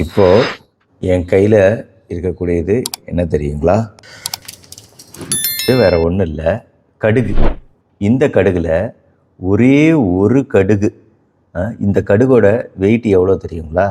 இப்போ என் கையில் இருக்கக்கூடியது என்ன தெரியுங்களா? இது வேற ஒன்றும் இல்லை. கடுகு. இந்த கடுகில் ஒரே ஒரு கடுகு. இந்த கடுகோட வெயிட் எவ்வளோ தெரியுங்களா?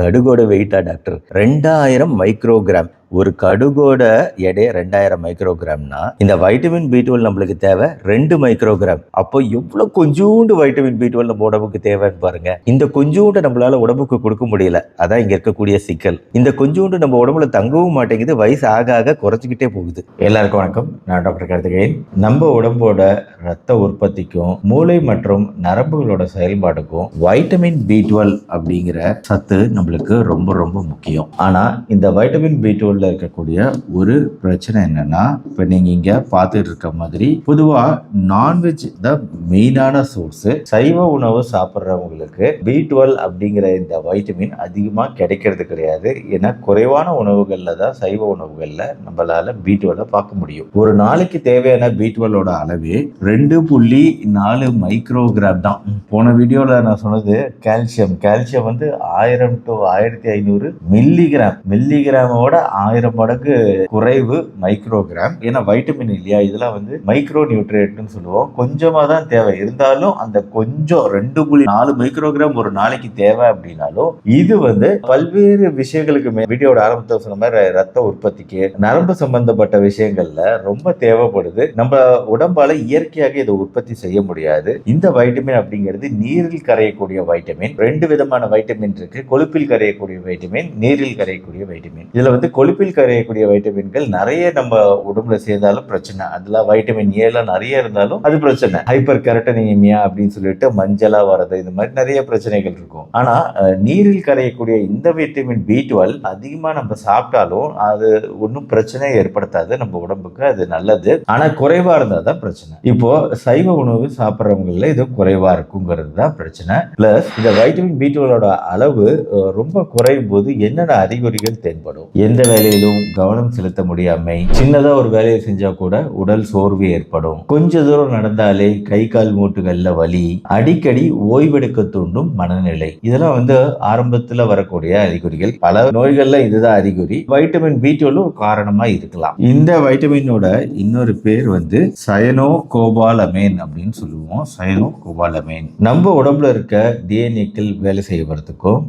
கடுகோட வெயிட்டா டாக்டர் ரெண்டாயிரம் மைக்ரோகிராம் ஒரு கடுகோட எடை ரெண்டாயிரம் மைக்ரோகிராம்னா இந்த வைட்டமின் பி டுவெல் நம்மளுக்கு தேவை ரெண்டு மைக்ரோகிராம் அப்போ எவ்வளோ கொஞ்சூண்டு வைட்டமின் பி டுவெல் நம்ம உடம்புக்கு தேவைன்னு பாருங்க. இந்த கொஞ்சூண்டு நம்மளால உடம்புக்கு கொடுக்க முடியல. அதான் இங்க இருக்கக்கூடிய சிக்கல். இந்த கொஞ்சூண்டு நம்ம உடம்புல தங்கவும் மாட்டேங்குது வயசு ஆக ஆக குறைச்சிக்கிட்டே போகுது. எல்லாருக்கும் வணக்கம். நான் டாக்டர் கார்த்திகேயன் நம்ம உடம்போட ரத்த உற்பத்திக்கும் மூளை மற்றும் நரம்புகளோட செயல்பாடுக்கும் வைட்டமின் பி டுவெல் அப்படிங்கிற சத்து நம்ம நம்மளுக்கு ரொம்ப ரொம்ப முக்கியம். ஆனால் இந்த வைட்டமின் பி டுவெல்ல இருக்கக்கூடிய ஒரு பிரச்சனை என்னன்னா இப்போ நீங்கள் இங்கே பார்த்துட்டு இருக்க மாதிரி பொதுவாக நான்வெஜ் தான் மெயினான சோர்ஸு சைவ உணவு சாப்பிட்றவங்களுக்கு பி டுவெல் அப்படிங்கிற இந்த வைட்டமின் அதிகமாக கிடைக்கிறது கிடையாது. ஏன்னா குறைவான உணவுகளில் தான் சைவ உணவுகளில் நம்மளால் பி டுவெல்ல பார்க்க முடியும். ஒரு நாளைக்கு தேவையான பி டுவெல்லோட அளவே ரெண்டு புள்ளி நாலு மைக்ரோகிராம் தான். போன வீடியோவில் நான் சொன்னது கால்சியம். கால்சியம் வந்து ஆயிரம் டு ஆயிரத்தி ஐநூறு மில்லிகிராம். மில்லிகிராமோட ஆயிரம் மடங்கு குறைவு மைக்ரோகிராம். ஏன்னா வைட்டமின் இல்லையா? இதெல்லாம் வந்து மைக்ரோ நியூட்ரியன்ட்னு சொல்லுவோம். கொஞ்சமா தான் தேவை. இருந்தாலும் அந்த கொஞ்சம் ரெண்டு புள்ளி நாலு மைக்ரோகிராம் ஒரு நாளைக்கு தேவை அப்படின்னாலும் இது வந்து பல்வேறு விஷயங்களுக்கு வீடியோட ஆரம்பத்தில் சொன்ன மாதிரி ரத்த உற்பத்திக்கு நரம்பு சம்பந்தப்பட்ட விஷயங்கள்ல ரொம்ப தேவைப்படுது. நம்ம உடம்பால இயற்கையாக இதை உற்பத்தி செய்ய முடியாது. இந்த வைட்டமின் அப்படிங்கிறது நீரில் கரையக்கூடிய வைட்டமின். ரெண்டு விதமான வைட்டமின் இருக்கு. கொழுப்பில் கரையக்கூடிய வைட்டமின் நீரில் கரையக்கூடிய வைட்டமின் இதில் வந்து கொழுப்பில் கரையக்கூடிய வைட்டமின்கள் நிறைய நம்ம உடம்புல சேர்ந்தாலும் பிரச்சனை. அதில் வைட்டமின் ஏலாம் நிறைய இருந்தாலும் அது பிரச்சனை. ஹைப்பர் கரட்டனிமியா அப்படின்னு சொல்லிட்டு மஞ்சளா வர்றது இந்த மாதிரி நிறைய பிரச்சனைகள் இருக்கும். ஆனால் நீரில் கரையக்கூடிய இந்த வைட்டமின் பி டுவெல் அதிகமாக நம்ம சாப்பிட்டாலும் அது ஒன்றும் பிரச்சனையை ஏற்படுத்தாது. நம்ம உடம்புக்கு அது நல்லது. ஆனால் குறைவாக இருந்தால் தான் பிரச்சனை. இப்போ சைவ உணவு சாப்பிட்றவங்களில் இது குறைவாக இருக்குங்கிறது தான் பிரச்சனை. ப்ளஸ் இந்த வைட்டமின் பி டுவெலோட அளவு ரொம்ப குறையும் போது என்னென்ன அறிகுறிகள் தென்படும்? எந்த வேலையிலும் கவனம் செலுத்த முடியாமை. சின்னதா ஒரு வேலையை செஞ்சா கூட உடல் சோர்வு ஏற்படும். கொஞ்ச தூரம் நடந்தாலே கை கால் மூட்டுகள்ல வலி அடிக்கடி ஓய்வெடுக்க தூண்டும் மனநிலை. இதெல்லாம் வந்து ஆரம்பத்துல வரக்கூடிய அறிகுறிகள். பல நோய்கள்ல இதுதான் அறிகுறி. வைட்டமின் பி டுவெலும் காரணமா இருக்கலாம். இந்த வைட்டமினோட இன்னொரு பேர் வந்து சயனோ கோபாலமேன் அப்படின்னு சொல்லுவோம். சயனோ கோபாலமேன் நம்ம உடம்புல இருக்க டிஎன்ஏக்கள் வேலை செய்யறதுக்கும்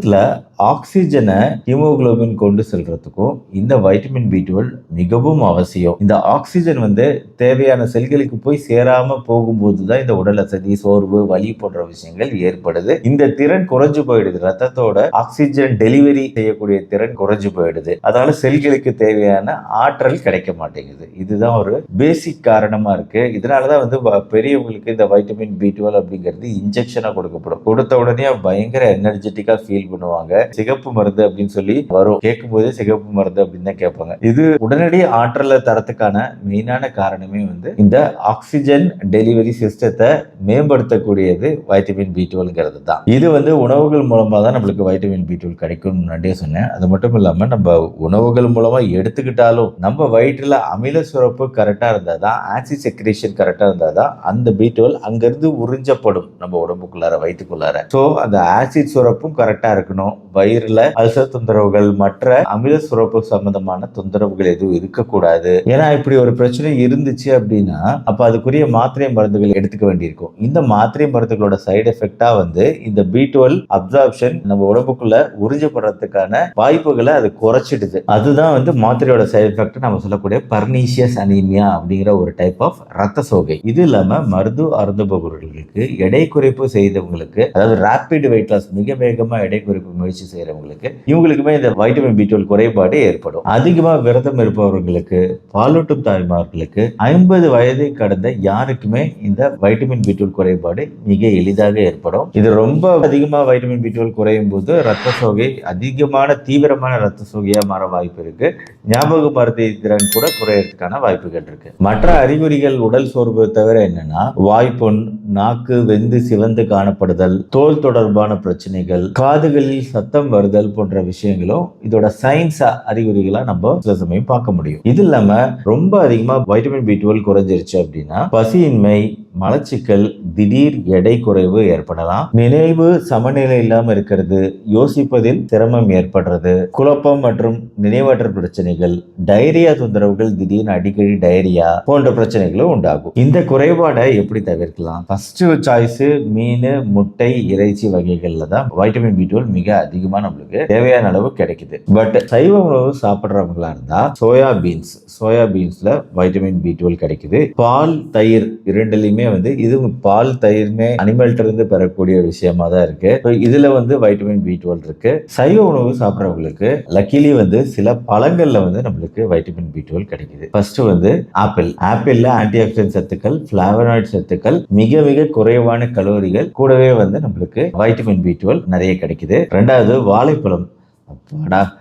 ரத்தத்துல ஆக்சிஜனை ஹீமோகுளோபின் கொண்டு செல்றதுக்கும் இந்த வைட்டமின் பி டுவெல் மிகவும் அவசியம். இந்த ஆக்சிஜன் வந்து தேவையான செல்களுக்கு போய் சேராம போகும்போது தான் இந்த உடல் அசதி சோர்வு வலி போன்ற விஷயங்கள் ஏற்படுது. இந்த திறன் குறைஞ்சு போயிடுது. ரத்தத்தோட ஆக்சிஜன் டெலிவரி செய்யக்கூடிய திறன் குறைஞ்சு போயிடுது. அதனால செல்களுக்கு தேவையான ஆற்றல் கிடைக்க மாட்டேங்குது. இதுதான் ஒரு பேசிக் காரணமா இருக்கு. இதனாலதான் வந்து வ- பெரியவங்களுக்கு இந்த வைட்டமின் பி டுவெல் அப்படிங்கிறது இன்ஜெக்ஷனா கொடுக்கப்படும். கொடுத்த உடனே பயங்கர எனர்ஜெட்டிக்கா ஃபீல் பண்ணுவாங்க. சிகப்பு மருந்து அப்படின்னு சொல்லி வரும். கேட்கும் போதே சிகப்பு மருந்து அப்படின்னு தான் கேட்பாங்க. இது உடனடி ஆற்றலை தரத்துக்கான மெயினான காரணமே வந்து இந்த ஆக்சிஜன் டெலிவரி சிஸ்டத்தை மேம்படுத்தக்கூடியது வைட்டமின் பி டுவெல்ங்கிறது தான். இது வந்து உணவுகள் மூலமா தான் நம்மளுக்கு வைட்டமின் பி டுவெல் கிடைக்கும் முன்னாடியே சொன்னேன். அது மட்டும் இல்லாமல் நம்ம உணவுகள் மூலமா எடுத்துக்கிட்டாலும் நம்ம வயிற்றில் அமில சுரப்பு கரெக்டா இருந்தால் தான் ஆசிட் செக்ரேஷன் கரெக்டா இருந்தா தான் அந்த பி டுவெல் அங்கிருந்து உறிஞ்சப்படும் நம்ம உடம்புக்குள்ளார வயிற்றுக்குள்ளார. ஸோ அந்த ஆசிட் சுரப்பும் கரெக்டா இருக்கணும். வயிறுல அல்சர் தொந்தரவுகள் மற்ற அமில சுரப்பு சம்பந்தமான தொந்தரவுகள் எதுவும் இருக்கக்கூடாது. ஏன்னா இப்படி ஒரு பிரச்சனை இருந்துச்சு அப்படின்னா அப்ப அதுக்குரிய மாத்திரை மருந்துகள் எடுத்துக்க வேண்டியிருக்கும். இந்த மாத்திரை மருந்துகளோட சைடு எஃபெக்டா வந்து இந்த பி டுவெல் அப்சார்ப்ஷன் நம்ம உடம்புக்குள்ள உறிஞ்சப்படுறதுக்கான வாய்ப்புகளை அது குறைச்சிடுது. அதுதான் வந்து மாத்திரையோட சைடு எஃபெக்ட் நம்ம சொல்லக்கூடிய பர்னீசியஸ் அனீமியா அப்படிங்கிற ஒரு டைப் ஆஃப் ரத்த சோகை. இது இல்லாம மருது அருந்துபவர்களுக்கு எடை குறைப்பு செய்தவங்களுக்கு அதாவது ரேபிட் வெயிட் லாஸ் மிக வேகமா எடை குறைப்பு முயற்சி செய்கிறவங்களுக்கு இவங்களுக்குமே இந்த வைட்டமின் பி டுவெல் குறைபாடு ஏற்படும். அதிகமா விரதம் இருப்பவர்களுக்கு பாலூட்டும் தாய்மார்களுக்கு ஐம்பது வயதை கடந்த யாருக்குமே இந்த வைட்டமின் பி டுவெல் குறைபாடு மிக எளிதாக ஏற்படும். இது ரொம்ப அதிகமா வைட்டமின் பி டுவெல் குறையும் போது ரத்த சோகை அதிகமான தீவிரமான ரத்த சோகையா மாற வாய்ப்பு இருக்கு. ஞாபக மருத்துவ திறன் கூட குறையறதுக்கான வாய்ப்புகள் இருக்கு. மற்ற அறிகுறிகள் உடல் சோர்வு தவிர என்னன்னா வாய்ப்புண் நாக்கு வெந்து சிவந்து காணப்படுதல் தோல் தொடர்பான பிரச்சனைகள் காதுகளில் சத்தம் வருதல் போன்ற விஷயங்களும் இதோட சயின்ஸ் அறிகுறிகளா நம்ம சில சமயம் பார்க்க முடியும். இது இல்லாம ரொம்ப அதிகமா வைட்டமின் பி டுவெல் குறைஞ்சிருச்சு அப்படின்னா பசியின்மை மலச்சிக்கல் திடீர் எடை குறைவு ஏற்படலாம். நினைவு சமநிலை இல்லாம இருக்கிறது யோசிப்பதில் சிரமம் ஏற்படுறது. குழப்பம் மற்றும் நினைவற்ற பிரச்சனைகள் டைரியா தொந்தரவுகள் திடீர்னு அடிக்கடி டைரியா போன்ற பிரச்சனைகளும் உண்டாகும். இந்த குறைபாடை எப்படி தவிர்க்கலாம்? ஃபர்ஸ்ட் சாய்ஸ் மீன் முட்டை இறைச்சி வகைகள்ல தான் வைட்டமின் பி டுவெல் மிக அதிகமா நம்மளுக்கு தேவையான அளவு கிடைக்குது. பட் சைவ உணவு சாப்பிட்றவங்களா இருந்தா சோயா பீன்ஸ் சோயா பீன்ஸ்ல வைட்டமின் பி டுவெல் கிடைக்குது. பால் தயிர் இரண்டுலையுமே வந்து இது பால் தயிர்மே அனிமல்ட்ட இருந்து பெறக்கூடிய விஷயமா தான் இருக்கு. So, இதுல வந்து வைட்டமின் பி டுவெல் இருக்கு. சைவ உணவு சாப்பிட்றவங்களுக்கு லக்கிலி வந்து சில பழங்கள்ல வந்து நம்மளுக்கு வைட்டமின் பி டுவெல் கிடைக்குது. ஃபர்ஸ்ட் வந்து ஆப்பிள் ஆப்பிள்ல ஆன்டி ஆக்சிடென்ட் சத்துக்கள் பிளாவனாய்ட் சத்துக்கள் மிக மிக குறைவான கலோரிகள் கூடவே வந்து நம்மளுக்கு வைட்டமின் பி டுவெல் நிறைய கிடைக்குது. ரெண்டாவது வாழைப்பழம். அப்பாடா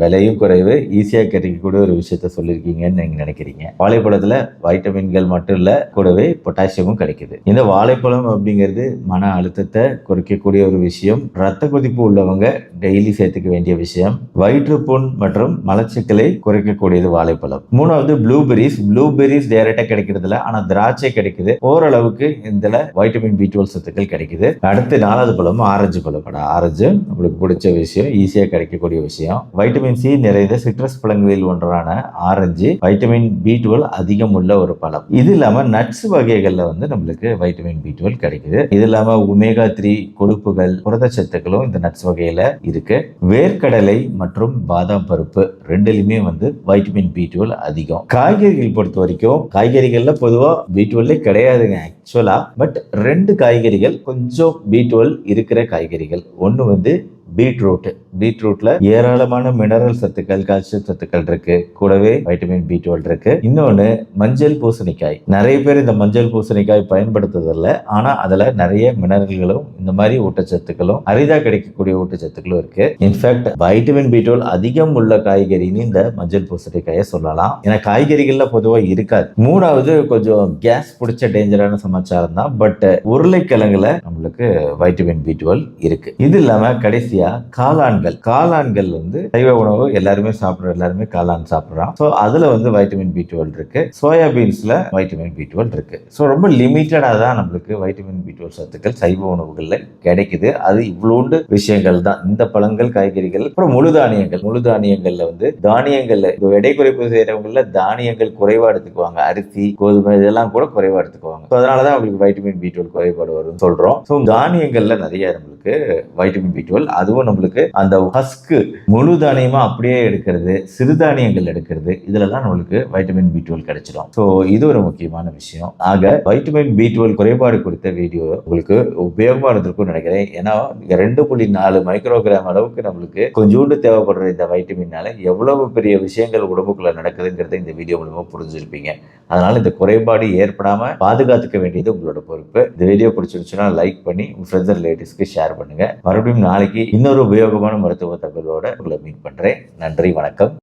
விலையும் குறைவு ஈஸியாக கிடைக்கக்கூடிய ஒரு விஷயத்த சொல்லியிருக்கீங்கன்னு நீங்கள் நினைக்கிறீங்க. வாழைப்பழத்தில் வைட்டமின்கள் மட்டும் இல்லை கூடவே பொட்டாசியமும் கிடைக்குது. இந்த வாழைப்பழம் அப்படிங்கிறது மன அழுத்தத்தை குறைக்கக்கூடிய ஒரு விஷயம். ரத்த கொதிப்பு உள்ளவங்க டெய்லி சேர்த்துக்க வேண்டிய விஷயம். வயிற்றுப்புண் மற்றும் மலச்சிக்கலை குறைக்கக்கூடியது வாழைப்பழம். மூணாவது ப்ளூபெரிஸ் ப்ளூபெரிஸ் டைரக்டாக கிடைக்கிறதுல ஆனால் திராட்சை கிடைக்குது. ஓரளவுக்கு இதில் வைட்டமின் பி டுவெல் சத்துக்கள் கிடைக்குது. அடுத்து நாலாவது பழமும் ஆரஞ்சு பழம். ஆரஞ்சு நம்மளுக்கு பிடிச்ச விஷயம் ஈஸியாக கிடைக்கக்கூடிய விஷயம். வைட்டமின் சி நிறைந்த சிட்ரஸ் பழங்களில் ஒன்றான ஆரஞ்சு வைட்டமின் பி டுவெல் அதிகம் உள்ள ஒரு பழம். இது இல்லாம நட்ஸ் வகைகள்ல வந்து நம்மளுக்கு வைட்டமின் பி டுவெல் கிடைக்குது. இது இல்லாம ஒமேகா த்ரீ கொழுப்புகள் புரதச்சத்துக்களும் இந்த நட்ஸ் வகையில இருக்கு. வேர்க்கடலை மற்றும் பாதாம் பருப்பு ரெண்டுலையுமே வந்து வைட்டமின் பி டுவெல் அதிகம். காய்கறிகள் பொறுத்த வரைக்கும் காய்கறிகள்ல பொதுவா பி டுவெல்லே கிடையாதுங்க ஆக்சுவலா பட் ரெண்டு காய்கறிகள் கொஞ்சம் பி டுவெல் இருக்கிற காய்கறிகள். ஒன்று வந்து பீட்ரூட் பீட்ரூட்ல ஏராளமான மினரல் சத்துக்கள் கால்சியம் சத்துக்கள் இருக்கு. கூடவே வைட்டமின் பி டுவெல் இருக்கு. இன்னொன்னு மஞ்சள் பூசணிக்காய். நிறைய பேர் இந்த மஞ்சள் பூசணிக்காய் பயன்படுத்துறதில்ல. ஆனா அதுல நிறைய மினரல்களும் இந்த மாதிரி ஊட்டச்சத்துக்களும் அரிதா கிடைக்கக்கூடிய ஊட்டச்சத்துக்களும் இருக்கு. இன்ஃபேக்ட் வைட்டமின் பி டுவெல் அதிகம் உள்ள காய்கறின்னு இந்த மஞ்சள் பூசணிக்காயை சொல்லலாம். ஏன்னா காய்கறிகள்ல பொதுவா இருக்காது. மூணாவது கொஞ்சம் கேஸ் பிடிச்ச டேஞ்சரான சமாச்சாரம் தான். பட் உருளைக்கிழங்குல நம்மளுக்கு வைட்டமின் பி டுவெல் இருக்கு. இது இல்லாம கடைசியா காளான்கள். காளான்கள் வந்து சைவ உணவு எல்லாருமே சாப்பிடுற எல்லாருமே காளான் சாப்பிடுறோம் ஸோ அதுல வந்து வைட்டமின் பி டுவெல் இருக்கு. சோயா பீன்ஸ்ல வைட்டமின் பி டுவெல் இருக்கு. ஸோ ரொம்ப லிமிட்டடா தான் நம்மளுக்கு வைட்டமின் பி டுவெல் சத்துக்கள் சைவ உணவுகள்ல கிடைக்குது. அது இவ்வளோண்டு விஷயங்கள் தான். இந்த பழங்கள் காய்கறிகள் அப்புறம் முழு தானியங்கள். முழு தானியங்கள்ல வந்து தானியங்கள்ல இப்போ எடை குறைப்பு செய்யறவங்கள தானியங்கள் குறைவா எடுத்துக்குவாங்க. அரிசி கோதுமை இதெல்லாம் கூட குறைவா எடுத்துக்குவாங்க. ஸோ அதனாலதான் அவங்களுக்கு வைட்டமின் பி டுவெல் குறைபாடு வரும்னு சொல்றோம். ஸோ தானியங்கள்ல நிறைய நம்மளுக்கு வைட்டமின் பி டுவெல் அதுவும் நம்மளுக்கு அந்த ஹஸ்க்கு முழு தானியமா அப்படியே எடுக்கிறது சிறுதானியங்கள் எடுக்கிறது இதுலலாம் நம்மளுக்கு வைட்டமின் பி டுவெல் கிடைச்சிடும் ஸோ இது ஒரு முக்கியமான விஷயம். ஆக வைட்டமின் பி டுவெல் குறைபாடு குறித்த வீடியோ உங்களுக்கு உபயோகமா இருந்திருக்கும்னு நினைக்கிறேன். ஏன்னா ரெண்டு புள்ளி நாலு மைக்ரோகிராம் அளவுக்கு நம்மளுக்கு கொஞ்சோண்டு தேவைப்படுற இந்த வைட்டமின்னால எவ்வளவு பெரிய விஷயங்கள் உடம்புக்குள்ள நடக்குதுங்கிறத இந்த வீடியோ மூலமா புரிஞ்சிருப்பீங்க. அதனால இந்த குறைபாடு ஏற்படாம பாதுகாத்துக்க வேண்டியது உங்களோட பொறுப்பு. இந்த வீடியோ பிடிச்சிருந்துச்சுன்னா லைக் பண்ணி உங்க ஃப்ரெண்ட்ஸ் அண்ட் ரிலேட்டிவ்ஸ்க்கு ஷேர் பண்ணுங்க. மறுபடியும் நாளைக்கு இன்னொரு உபயோகமான மருத்துவ தகவலோட உங்களை மீட் பண்றேன். நன்றி வணக்கம்.